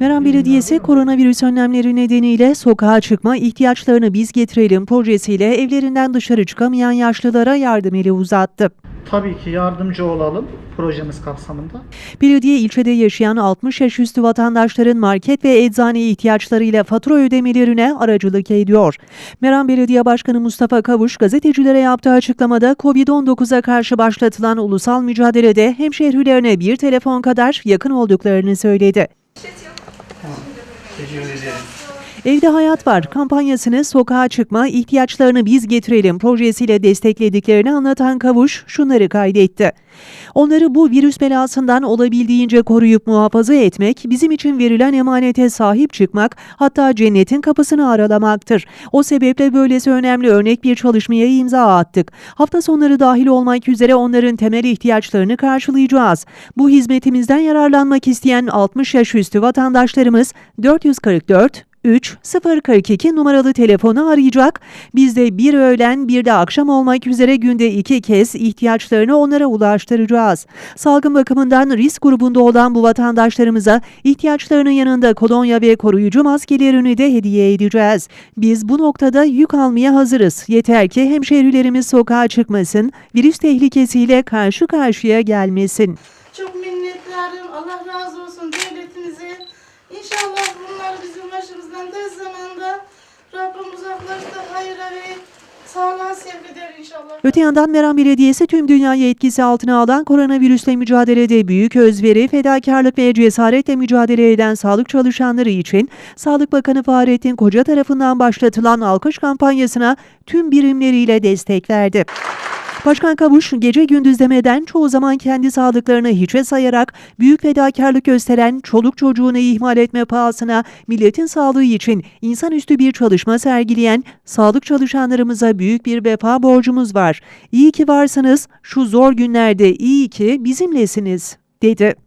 Meram Belediyesi koronavirüs önlemleri nedeniyle sokağa çıkma ihtiyaçlarını biz getirelim projesiyle evlerinden dışarı çıkamayan yaşlılara yardım eli uzattı. Tabii ki yardımcı olalım projemiz kapsamında. Belediye ilçede yaşayan 60 yaş üstü vatandaşların market ve eczane ihtiyaçlarıyla fatura ödemelerine aracılık ediyor. Meram Belediye Başkanı Mustafa Kavuş gazetecilere yaptığı açıklamada COVID-19'a karşı başlatılan ulusal mücadelede hemşehrilerine bir telefon kadar yakın olduklarını söyledi. Teşekkür ederim. Evde Hayat Var kampanyasını sokağa çıkma ihtiyaçlarını biz getirelim projesiyle desteklediklerini anlatan Kavuş şunları kaydetti. Onları bu virüs belasından olabildiğince koruyup muhafaza etmek, bizim için verilen emanete sahip çıkmak, hatta cennetin kapısını aralamaktır. O sebeple böylesi önemli örnek bir çalışmaya imza attık. Hafta sonları dahil olmak üzere onların temel ihtiyaçlarını karşılayacağız. Bu hizmetimizden yararlanmak isteyen 60 yaş üstü vatandaşlarımız 444 3 042 numaralı telefonu arayacak. Biz de bir öğlen bir de akşam olmak üzere günde iki kez ihtiyaçlarını onlara ulaştıracağız. Salgın bakımından risk grubunda olan bu vatandaşlarımıza ihtiyaçlarının yanında kolonya ve koruyucu maskelerini de hediye edeceğiz. Biz bu noktada yük almaya hazırız. Yeter ki hemşehrilerimiz sokağa çıkmasın, virüs tehlikesiyle karşı karşıya gelmesin. Çok minnettarım. Allah razı olsun devletimize. İnşallah bunlar bizim Uzaklaştır, hayra sağlığa sevk inşallah. Öte yandan Meram Belediyesi tüm dünyayı etkisi altına alan koronavirüsle mücadelede büyük özveri, fedakarlık ve cesaretle mücadele eden sağlık çalışanları için Sağlık Bakanı Fahrettin Koca tarafından başlatılan alkış kampanyasına tüm birimleriyle destek verdi. Başkan Kavuş gece gündüz demeden çoğu zaman kendi sağlıklarını hiçe sayarak büyük fedakarlık gösteren çoluk çocuğunu ihmal etme pahasına milletin sağlığı için insanüstü bir çalışma sergileyen sağlık çalışanlarımıza büyük bir vefa borcumuz var. İyi ki varsınız, şu zor günlerde iyi ki bizimlesiniz, dedi.